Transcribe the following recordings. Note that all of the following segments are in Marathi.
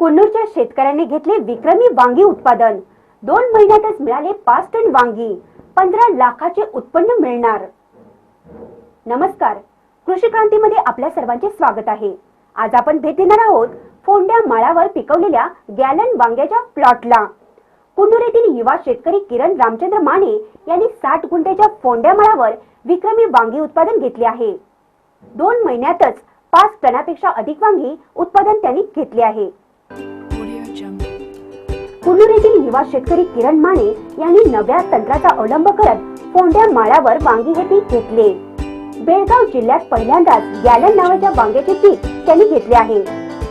कुन्नूरच्या शेतकऱ्यांनी घेतले विक्रमी वांगी उत्पादन. दोन महिन्यातच मिळाले पाच टन वांगी. पंधरा लाखाचे उत्पन्न मिळणार. नमस्कार. कृषी क्रांतीमध्ये आपल्या सर्वांचे स्वागत आहे. आज आपण भेट देणार आहोत फोंड्या माळावर पिकवलेल्या गॅलन वांग्याच्या प्लॉटला. कुन्नूर येथील युवा शेतकरी किरण रामचंद्र माने यांनी साठ गुंठ्याच्या फोंड्या माळावर विक्रमी वांगी उत्पादन घेतले आहे. दोन महिन्यातच पाच टनापेक्षा अधिक वांगी उत्पादन त्यांनी घेतले आहे. कुल्लूर येथील युवा शेतकरी किरण माने यांनी नव्या तंत्राचा अवलंब करत फोंड्या माळावर वांगी हे पीक घेतले. बेळगाव जिल्ह्यात पहिल्यांदाच गॅलन नावाच्या वांग्याचे पीक त्यांनी घेतले आहे.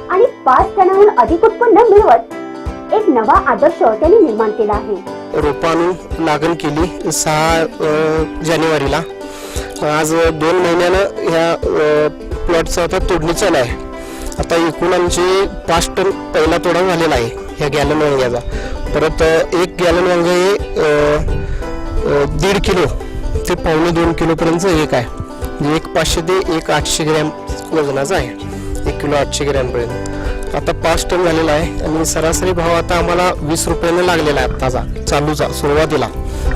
आणि पाच टनाहून अधिक उत्पन्न मिळवत एक नवा आदर्श त्यांनी निर्माण केला आहे. रोपानी लागण केली सहा जानेवारीला. आज दोन महिन्यानं ह्या प्लॉटचा आता तोडणी चालू आहे आता एकूण आमचे पाच टन पहिला तोडा झालेला आहे. ह्या गॅलन वांग्याचा. परत एक गॅलन वांग हे दीड किलो ते पावणे दोन किलोपर्यंत एक आहे म्हणजे एक पाचशे ते एक आठशे ग्रॅम वजनाचा आहे. एक किलो आठशे ग्रॅमपर्यंत. आता पाच टन झालेला आहे आणि सरासरी भाव आता आम्हाला वीस रुपयानं लागलेला आहे आत्ताचा चालूचा सुरुवातीला.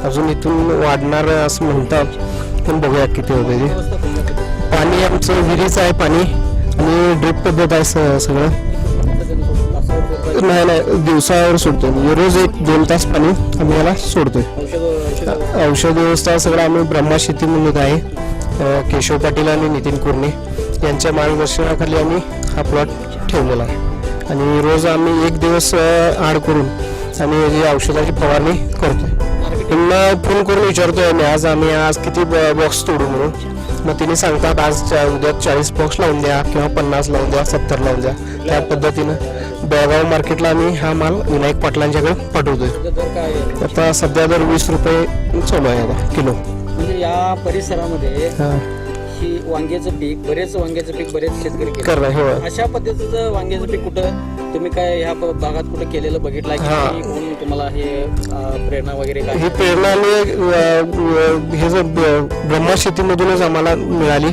अजून इथून वाढणार असं म्हणतात पण बघूया किती होते पाणी आमचं विहिरीचं आहे पाणी आणि ड्रिप पद्धत आहे स- सगळं. नाही नाही दिवसावर सोडतो म्हणजे रोज एक दोन तास पाणी आम्ही याला सोडतोय. औषध व्यवस्था सगळं आम्ही ब्रह्मा शेती म्हणत आहे. केशव पाटील आणि नितीन कुर्णे यांच्या मार्गदर्शनाखाली आम्ही हा प्लॉट ठेवलेला आहे. आणि रोज आम्ही एक दिवस आड करून आम्ही याची औषधाची फवारणी करतोय. त्यांना फोन करून विचारतोय आम्ही आज आम्ही आज किती बॉक्स तोडू म्हणून? मग तिने सांगतात आज उद्या चाळीस बॉक्स लावून द्या किंवा पन्नास लावून द्या सत्तर लावून द्या. त्या पद्धतीनं बेळगाव मार्केटला आम्ही हा माल विनायक पाटलांच्याकडे पाठवतोय? आता सध्या दर वीस रुपये चालू आहे आता किलो. म्हणजे या परिसरामध्ये वांग्याचं पीक बरेच वांग्याचं पीक बरेच शेतकरी हो अशा पद्धतीचं वांग्याचं पीक कुठं? तुम्ही काय ह्या भागात कुठं केलेलं बघितलं तुम्हाला हे प्रेरणा वगैरे काय? ही प्रेरणा आम्ही हे ब्रह्मा शेतीमधूनच आम्हाला मिळाली.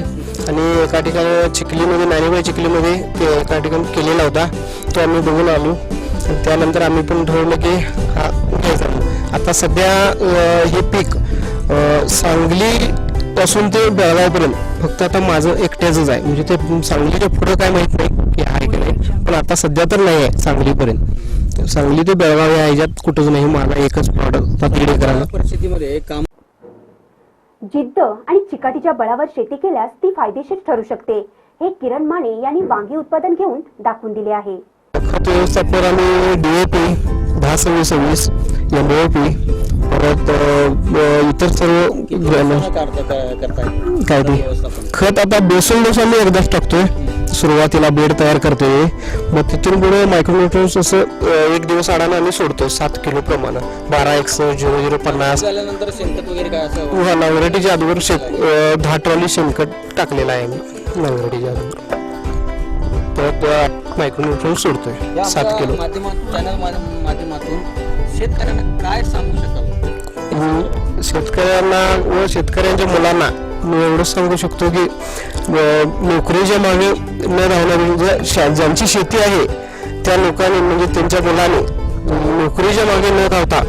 आणि एका ठिकाणी चिखलीमध्ये नाणेबाई चिखलीमध्ये ते एका ठिकाणी केलेला होता. तो आम्ही बघून आलो. आणि त्यानंतर आम्ही पण ठरवलं की हा आता सध्या हे पीक सांगली पासून ते बेळगावपर्यंत. फक्त आता माझं एकट्याच आहे. म्हणजे ते सांगलीच्या पुढं काय माहीत नाही की आहे की नाही. पण आता सध्या तर नाही आहे सांगलीपर्यंत. सांगली ते बेळगाव या ह्याच्यात कुठंच नाही. माझा एकच प्रॉडक्ट दीड एकराला परिस्थितीमध्ये काम जिद्द आणि चिकाटीच्या बळावर शेती केल्यास ती फायदेशीर ठरू शकते. हे किरण माने यांनी वांगी उत्पादन घेऊन दाखवून दिले आहे. खत आम्ही डीओपी दहा सव्वीस सव्वीस एम ओ पी परत अ, इतर सर्व काय- ते? खत आता बेसन डोस आम्ही एकदाच टाकतोय. सुरुवातीला बेड तयार करतोय. मग तिथून पुढे मायक्रोन्युट्रन्स असं एक दिवस आडानं आम्ही सोडतोय सात किलो प्रमाणे. बारा एकशे झिरो झिरो पन्नास. हा नांगरटीच्या अगोदर शेत दहा ट्रॉली शेणखत टाकलेला आहे आम्ही नांगरटीच्या अगोदर. परत मायक्रोन्युट्रन्स सोडतोय सात किलो. माध्यमातून शेतकऱ्यांना काय सांगू शकाल? अं, शेतकऱ्यांना व शेतकऱ्यांच्या मुलांना मी एवढंच सांगू शकतो की नोकरीच्या मागे न धावणारी ज्या- म्हणजे शा- ज्यांची शेती आहे त्या लोकांनी म्हणजे त्यांच्या मुलाने नोकरीच्या मागे न धावता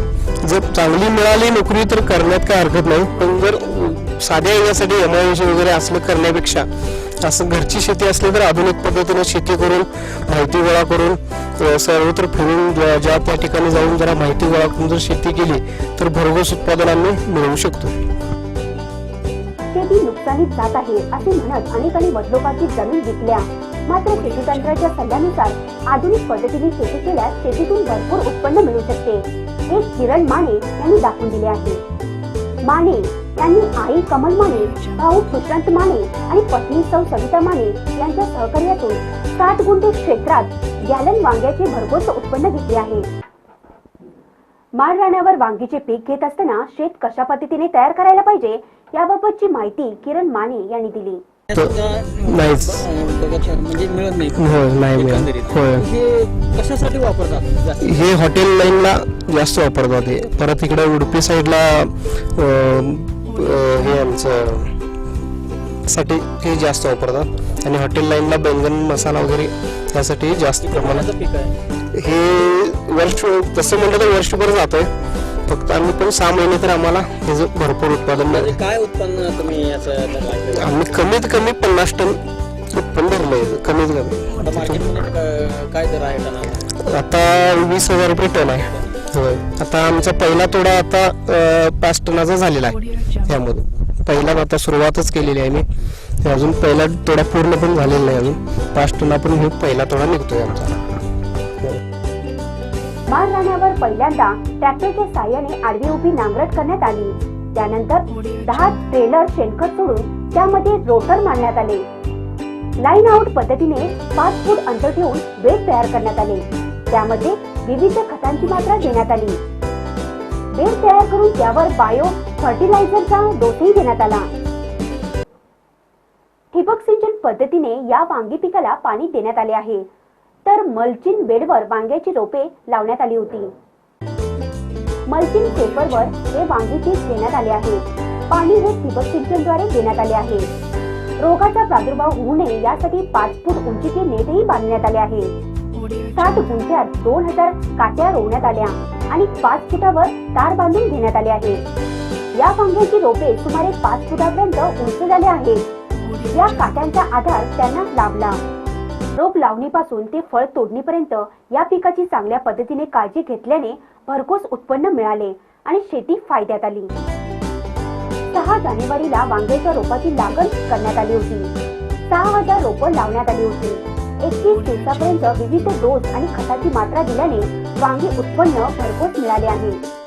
जर चांगली मिळाली नोकरी तर करण्यात काय हरकत नाही. पण जर साध्या येण्यासाठी एम आय वगैरे असलं करण्यापेक्षा असं घरची शेती असली तर आधुनिक पद्धतीने शेती करून माहिती गोळा करून सर्वत्र फिरून ज्या ज्या त्या ठिकाणी जाऊन जरा माहिती गोळा करून जर शेती केली तर भरघोस उत्पादन आम्ही मिळवू शकतो. शेती नुकसानीत जात आहे असे म्हणत अनेकांनी वडलोकाची जमीन विकल्या. मात्र शेती तंत्राच्या सल्ल्यानुसार आधुनिक पद्धतीने शेती केल्यास शेतीतून भरपूर उत्पन्न मिळू शकते. हे किरण माने यांनी दाखवून दिले आहे. माने त्यांनी आई कमल माने भाऊ सुशांत माने आणि पत्नी सौ सविता माने यांच्या सहकार्यातून साठ गुंठे क्षेत्रात गॅलन वांग्याचे भरघोस उत्पन्न घेतले आहे. माळ राण्यावर वांगीचे पीक घेत असताना शेत कशा पद्धतीने तयार करायला पाहिजे? याबाबतची माहिती किरण माने यांनी दिली. नाहीच. म्हणजे मिळत नाही. होय नाही मिळत. एकंदरीत. होय हे कशासाठी वापरतात? जास्त? हे हॉटेल लाईनला जास्त वापरतात हे. परत इकडे उडपी साईडला अं, अं, हे आमचं साठी हे जास्त वापरतात. आणि हॉटेल लाईनला बैंगन मसाला वगैरे यासाठी जास्त प्रमाणात. कोणाचं पीक आहे. हे वर्ष तसं म्हटलं तर वर्षभर जातोय. फक्त आम्ही पण सहा महिने तर आम्हाला ह्याचं भरपूर उत्पादन म्हणजे मिळालं. काय उत्पन्न तुम्ही याचं धरलं? आम्ही कमीत कमी पन्नास टन उत्पन्न भरलं याचं कमीत कमी. आता मार्केटमध्ये क- काय दर आहे टनाला आता वीस हजार रुपये टन आहे. होय. आता आमचा पहिला तोडा आता अं, पाच टनाचा झालेला आहे. त्यामधून पहिला आता सुरुवातच केलेली आहे मी. अजून पहिला तोडा पूर्ण पण झालेला नाही अजून. पाच टना पण हे पहिला तोडा निघतोय आमचा. माळ राण्यावर पहिल्यांदा ट्रॅक्टरच्या साह्याने आडवी उभी नांगरट करण्यात आली. त्यानंतर दहा ट्रेलर शेणखत सोडून त्यामध्ये रोटर मारण्यात आले. लाईन आउट पद्धतीने पाच फूट अंतर ठेवून बेड तयार करण्यात आले. त्यामध्ये विविध खतांची मात्रा देण्यात आली. बेड तयार करून त्यावर बायो फर्टिलायझरचा डोसही देण्यात आला. ठिबक सिंचन पद्धतीने या वांगी पिकाला पाणी देण्यात आले आहे. तर मल्चिंग बेडवर वांग्याची रोपे लावण्यात आली होती. मल्चिंग पेपरवर हे वांगी पीक देण्यात आले आहे. पाणी हे ठिबक सिंचनद्वारे देण्यात आले आहे. रोगाचा प्रादुर्भाव होऊ नये यासाठी पाच फूट उंचीचे नेटही बांधण्यात आले आहे. सात गुंठ्यात दोन हजार काट्या रोवण्यात आल्या आणि पाच फुटावर तार बांधून घेण्यात आले आहे. या वांग्याची रोपे सुमारे पाच फुटापर्यंत उंच झाले आहेत. या काट्यांचा आधार त्यांना लाभला. रोप लावणीपासून ते फळ तोडणीपर्यंत या पिकाची चांगल्या पद्धतीने काळजी घेतल्याने भरघोस उत्पन्न मिळाले आणि शेती फायद्यात आली. सहा जानेवारीला वांग्याच्या रोपाची लागण करण्यात आली होती. सहा हजार रोपं लावण्यात आली होती. एकतीस दिवसापर्यंत विविध डोस आणि खताची मात्रा दिल्याने वांगी उत्पन्न भरघोस मिळाले आहे.